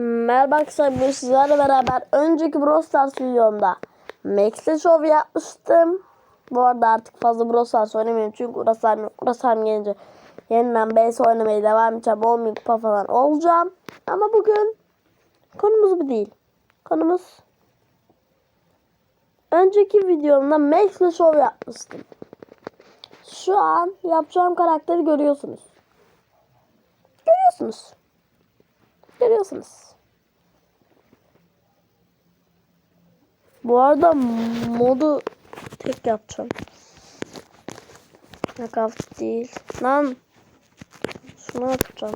Merhaba arkadaşlar bugün sizlerle beraber önceki Brawl Stars videomda Max'le Show yapmıştım. Bu arada artık fazla Brawl Stars oynamıyorum çünkü Urasam, Urasam gelince yeniden BS oynamaya devam edeceğim. 10 bin kupa falan olacağım. Ama bugün konumuz bu değil. Konumuz önceki videomda Max'le Show yapmıştım. Şu an yapacağım karakteri görüyorsunuz. Görüyorsunuz. Görüyorsunuz. Bu arada modu tek yapacağım. Nakavt değil. Lan. Şunu yapacağım.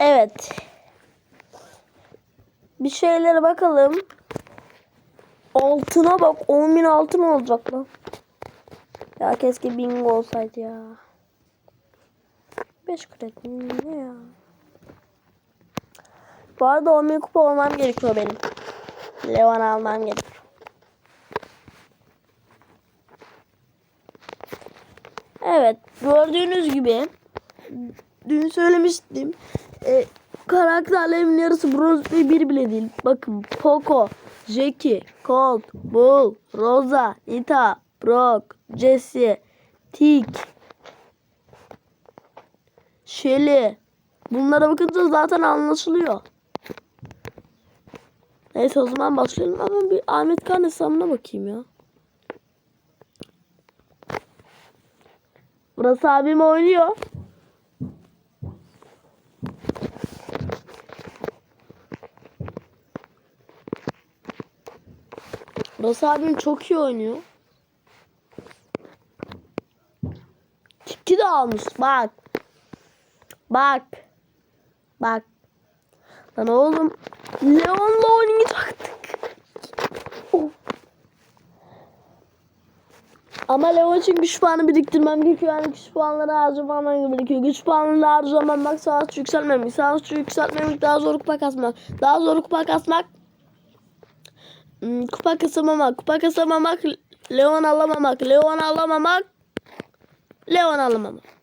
Evet. Bir şeylere bakalım. Altına bak. 10.000 altın olacak lan. Ya keşke bingo olsaydı ya. 5 kredi ne ya? Bu arada 10 bin kupa olmam gerekiyor benim. Levan almam gerekiyor. Evet gördüğünüz gibi dün söylemiştim. E, karakterlerimin yarısı bronz ve bir bile değil. Bakın Poco, Jackie, Colt, Bull, Rosa, Nita, Brock, Jesse, Tick, Shelly. Bunlara bakınca zaten anlaşılıyor. Neyse o zaman başlayalım ama bir Ahmet Kan hesabına bakayım ya. Burası abim oynuyor. Burası abim çok iyi oynuyor. Tiki de almış bak. Bak. Bak. Lan oğlum. Leon'la oynayacaktık. Of. Ama Leon için güç puanı biriktirmem gerekiyor. Yani güç puanları harcamam gerekiyor. Güç puanları harcamamak, savaş yükselmemek, savaş yükseltmemek, daha zor kupa kasmak. Daha zor kupa kasmak. Hmm, kupa kasamamak, kupa kasamamak, Leon alamamak, Leon alamamak, Leon alamamak.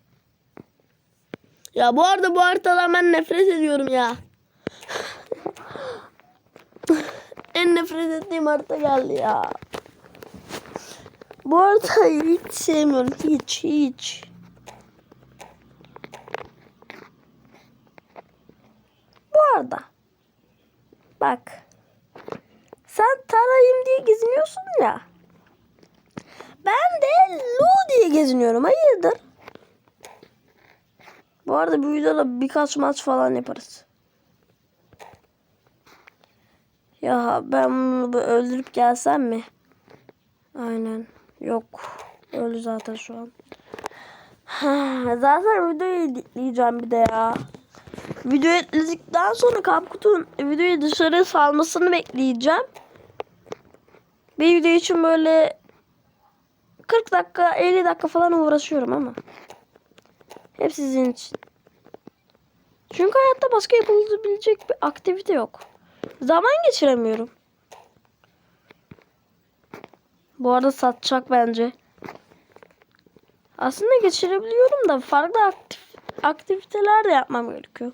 Ya bu arada bu haritadan ben nefret ediyorum ya. en nefret ettiğim harita geldi ya. Bu haritayı hiç sevmiyorum. Hiç hiç. Bu arada. Bak. Sen tarayım diye geziniyorsun ya. Ben de Lu diye geziniyorum. Hayırdır? Bu arada bu videoda birkaç maç falan yaparız. Ya ben bunu öldürüp gelsem mi? Aynen. Yok. Öldü zaten şu an. Zaten videoyu editleyeceğim bir de ya. Video editledikten sonra Kapkut'un videoyu dışarı salmasını bekleyeceğim. Bir video için böyle 40 dakika 50 dakika falan uğraşıyorum ama. Hep sizin için. Çünkü hayatta başka yapılabilecek bir aktivite yok. Zaman geçiremiyorum. Bu arada satacak bence. Aslında geçirebiliyorum da farklı aktif aktiviteler de yapmam gerekiyor.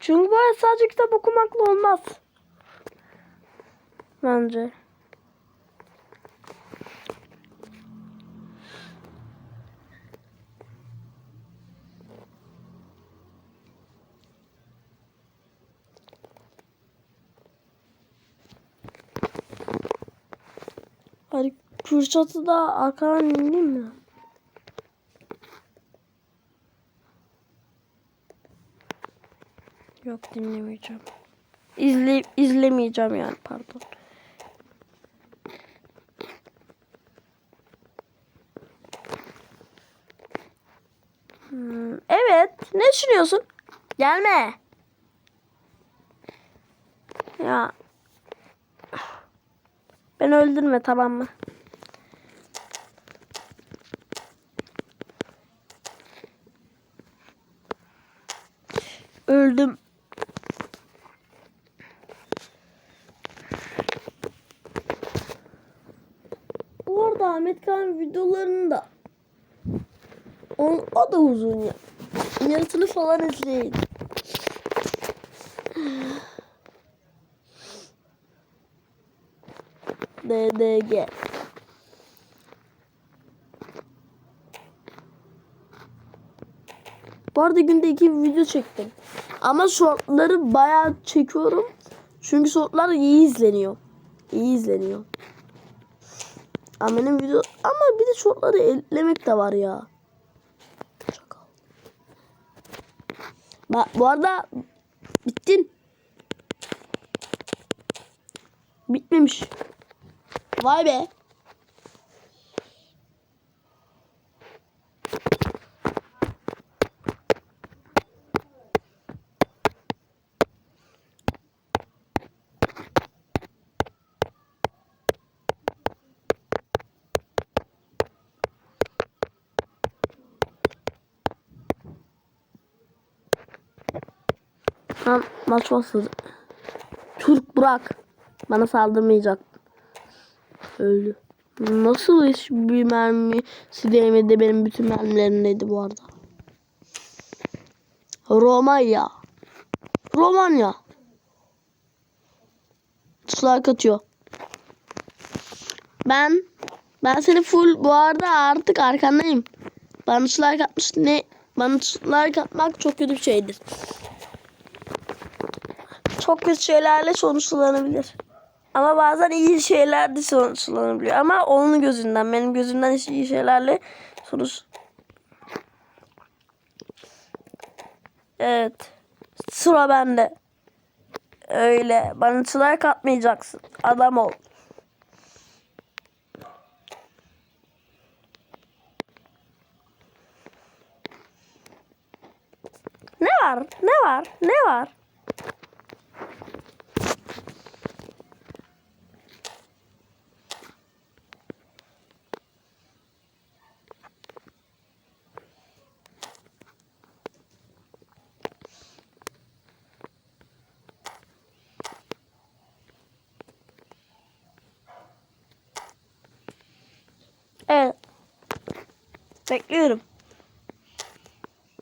Çünkü bu arada sadece kitap okumakla olmaz. Bence. Hadi Kürşat'ı da arkadan dinleyeyim mi? Yok dinlemeyeceğim. İzle, izlemeyeceğim yani pardon. Hmm, evet. Ne düşünüyorsun? Gelme. Ya. Ben öldürme tamam mı? Öldüm. Bu arada Ahmet Kan videolarında o, o da uzun ya. Yaratını falan izleyin. DDG. Bu arada günde iki video çektim. Ama shortları bayağı çekiyorum. Çünkü shortlar iyi izleniyor. İyi izleniyor. Ama benim video ama bir de shortları ellemek de var ya. Çakal. Bak bu arada bittin. Bitmemiş. Vay be. Tam maç başladı. Türk Burak. Bana saldırmayacak. Öldü. Nasıl hiç bir mermisi değmedi benim bütün mermilerimdeydi bu arada. Romanya. Romanya. Sular katıyor. Ben ben seni full bu arada artık arkandayım. Bana sular katmış ne? Bana sular katmak çok kötü bir şeydir. Çok kötü şeylerle sonuçlanabilir. Ama bazen iyi şeyler de sonuçlanabiliyor. Ama onun gözünden, benim gözümden hiç iyi şeylerle sonuç... Evet. Sıra bende. Öyle. Bana sıra katmayacaksın. Adam ol. Ne var? Ne var? Ne var? Evet. Bekliyorum.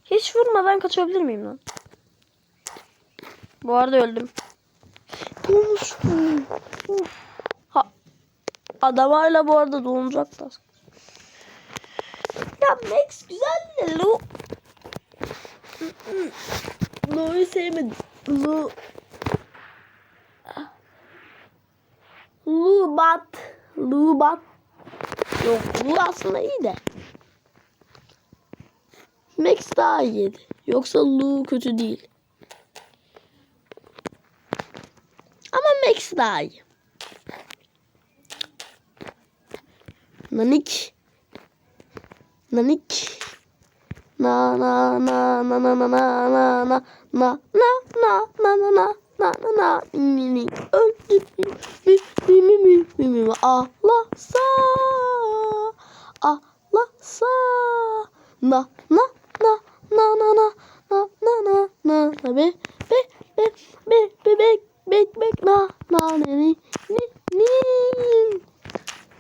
Hiç vurmadan kaçabilir miyim lan? Bu arada öldüm. Dolmuş mu? Uf. Ha. Adam hala bu arada dolunacaklar. Ya Max güzel de Lu. Lu'yu sevmedim. Lu. Lu bat. Lu bat. Yok bu aslında iyi de. Max daha iyiydi. Yoksa Lu kötü değil. Ama Max daha iyi. Nanik. Nanik. Na na na na na na na na na na na na na na na na na mi mi öldü mi mi mi mi mi mi mi ağlasa ağlasa na na na tabi be be be be be be be na na ne ni ni ni.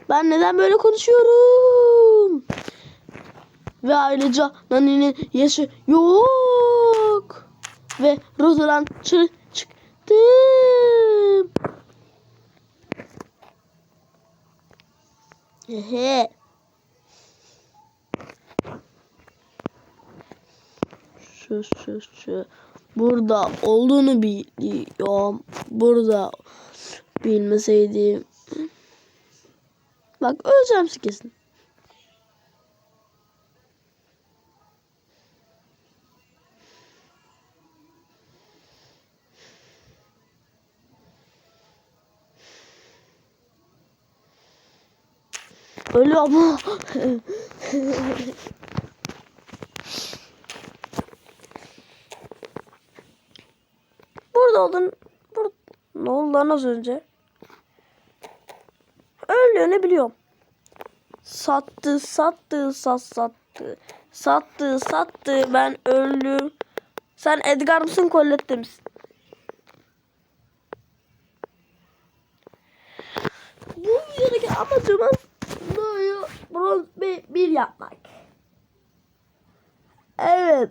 Ben neden böyle konuşuyorum? Ve ayrıca Nani'nin yaşı yok. Ve Rosalan çır Burada olduğunu biliyorum. Burada bilmeseydim. Bak öleceğim kesin. Ölüyor ama. Burada oldun. Bur ne oldu lan az önce? Öldüğünü biliyorum. Sattı, sattı, sat, sattı. Sattı, sattı. Ben öldüm. Sen Edgar mısın, Colette misin? Bu videodaki amacımız No'yu bronz bir, bir yapmak. Evet.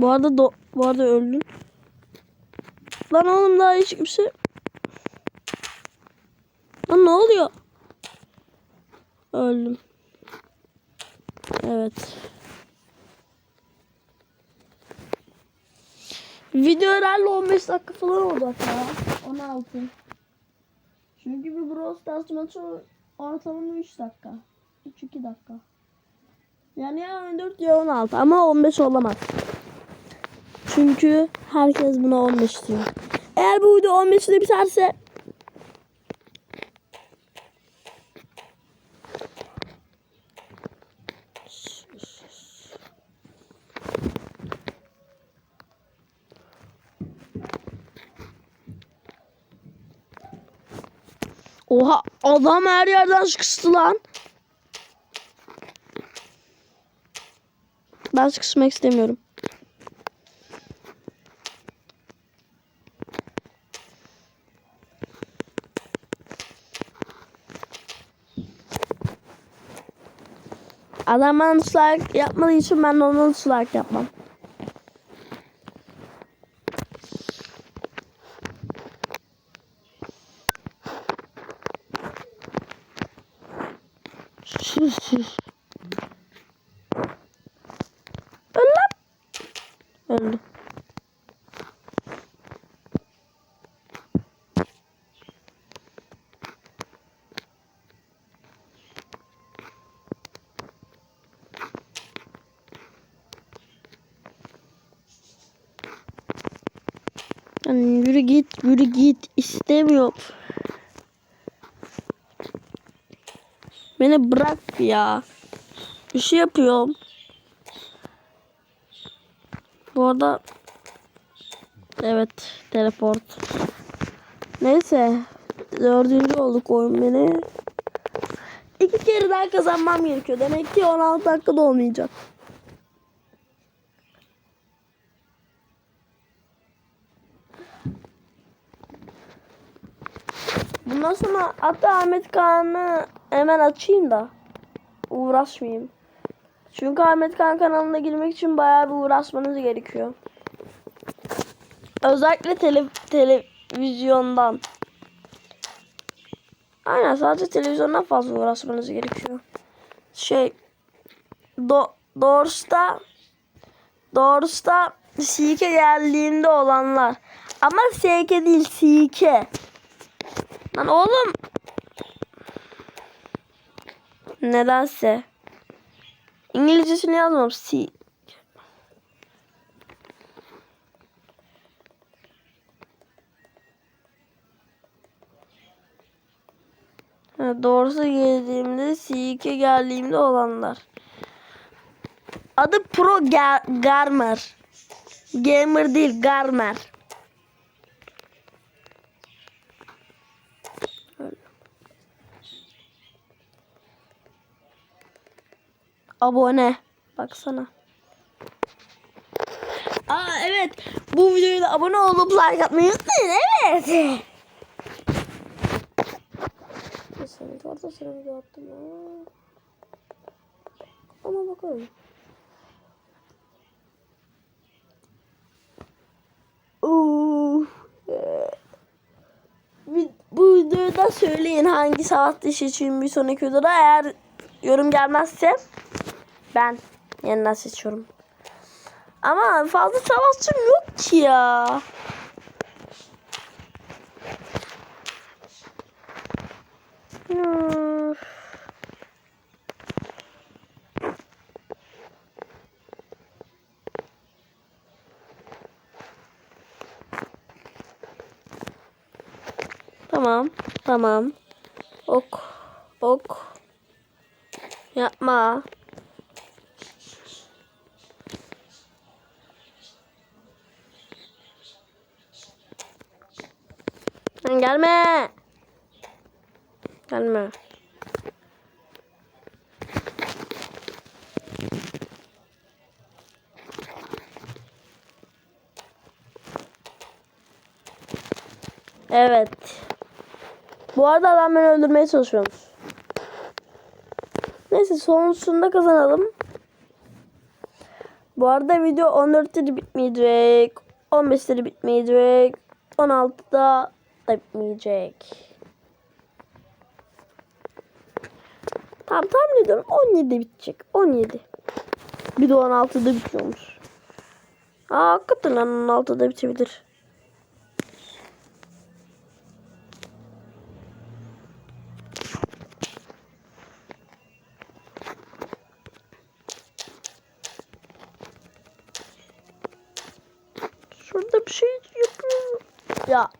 Bu arada do bu arada öldüm. Lan oğlum daha hiç kimse. Lan ne oluyor? Öldüm. Evet. Video herhalde 15 dakika falan olacak ya. 16. Çünkü bir Brawl Stars maçı ortalama 3 dakika. 3-2 dakika. Yani ya 14 ya 16 ama 15 olamaz. Çünkü herkes buna 15 diyor. Eğer bu video 15'te biterse Oha adam her yerden sıkıştı lan. Ben sıkışmak istemiyorum. Adam bana dislike yapmadığı için ben de ona dislike yapmam. Sus sus. Öl lan. Öldü. Yani yürü git, yürü git. İstemiyorum. Beni bırak ya. Bir şey yapıyorum. Bu arada evet teleport. Neyse dördüncü olduk oyun beni. İki kere daha kazanmam gerekiyor. Demek ki 16 dakikada olmayacak. Bundan sonra hatta Ahmet Kaan'ı hemen açayım da uğraşmayayım. Çünkü Ahmet Kaan kanalına girmek için bayağı bir uğraşmanız gerekiyor. Özellikle tele, televizyondan. Aynen sadece televizyondan fazla uğraşmanız gerekiyor. Şey do, doğrusta doğrusta Sike geldiğinde olanlar. Ama Sike değil Sike. Lan oğlum. Nedense. İngilizcesini yazmam. Si. Doğrusu geldiğimde C2 geldiğimde olanlar. Adı Pro Ga- Garmer. Gamer değil Garmer. Abone. Baksana. Aa evet. Bu videoya da abone olup like atmayı unutmayın. Evet. Kesinlikle orada sıra video attım. Ama bakalım. Ee, Bu videoda söyleyin hangi savaş dışı için bir sonraki videoda eğer yorum gelmezse ben yeniden seçiyorum. Ama fazla savaşçım yok ki ya. Tamam, tamam. Ok, ok. Yapma. Gelme. Gelme. Evet. Bu arada adam beni öldürmeye çalışıyormuş. Neyse sonuçunda kazanalım. Bu arada video 14'te bitmeyecek. 15'te bitmeyecek. 16'da da bitmeyecek. Tamam tahmin ediyorum 17'de bitecek. 17. Bir de 16'da bitiyormuş. Aa, hakikaten lan 16'da bitebilir. Şurada bir şey yapıyorum. Ya.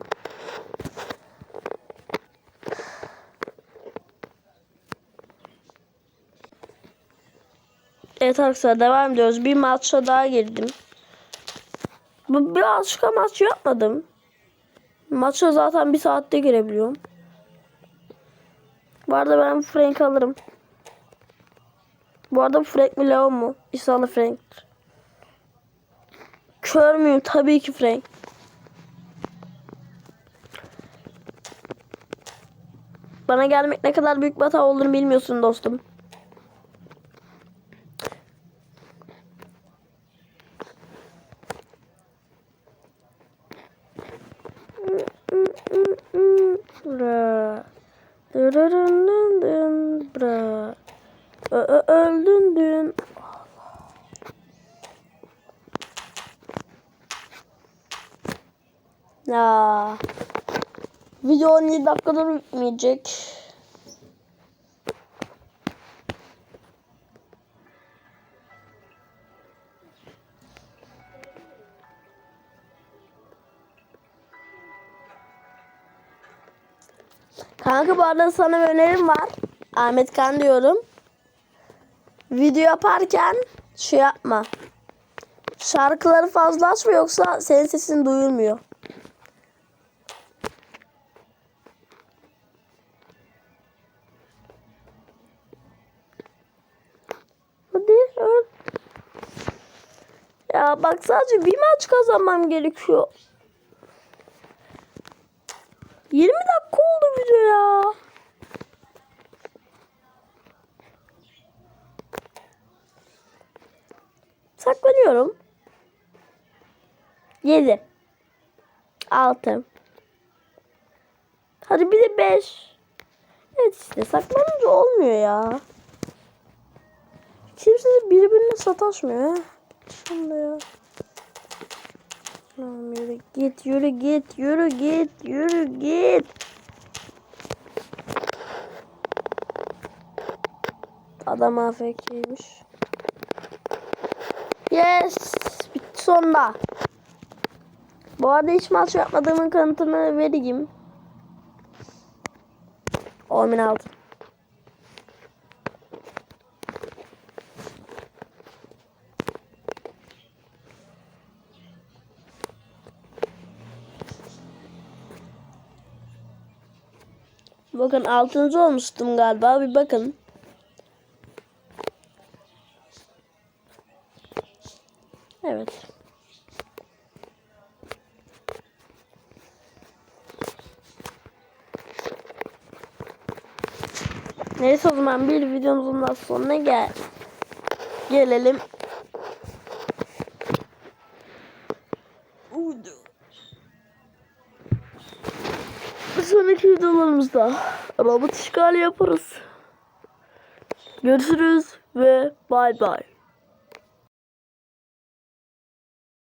Evet arkadaşlar devam ediyoruz. Bir maça daha girdim. Bu birazcık maç yapmadım. Maça zaten bir saatte girebiliyorum. Bu arada ben Frank alırım. Bu arada bu Frank mi Leo mu? İnşallah Frank'tir. Kör müyüm? Tabii ki Frank. Bana gelmek ne kadar büyük bir hata olduğunu bilmiyorsun dostum. Ya. Video 17 dakikada bitmeyecek. Kanka bu arada sana bir önerim var. Ahmet Kan diyorum. Video yaparken şey yapma. Şarkıları fazla açma yoksa senin sesin duyulmuyor. Ya bak sadece bir maç kazanmam gerekiyor. 20 dakika oldu video ya. Saklanıyorum. 7 6 Hadi bir de 5 Evet işte saklanınca olmuyor ya. Kimse birbirine sataşmıyor. Şimdi ya. Tamam yürü git yürü git yürü git yürü git. Adam AFK'ymiş. Yes. Bitti sonunda. Bu arada hiç maç yapmadığımın kanıtını vereyim. 10 bin altın. Bakın altıncı olmuştum galiba. Bir bakın. Evet. Neyse o zaman bir videomuzun sonuna gel. Gelelim. Videolarımızda robot işgali yaparız. Görüşürüz ve bay bay.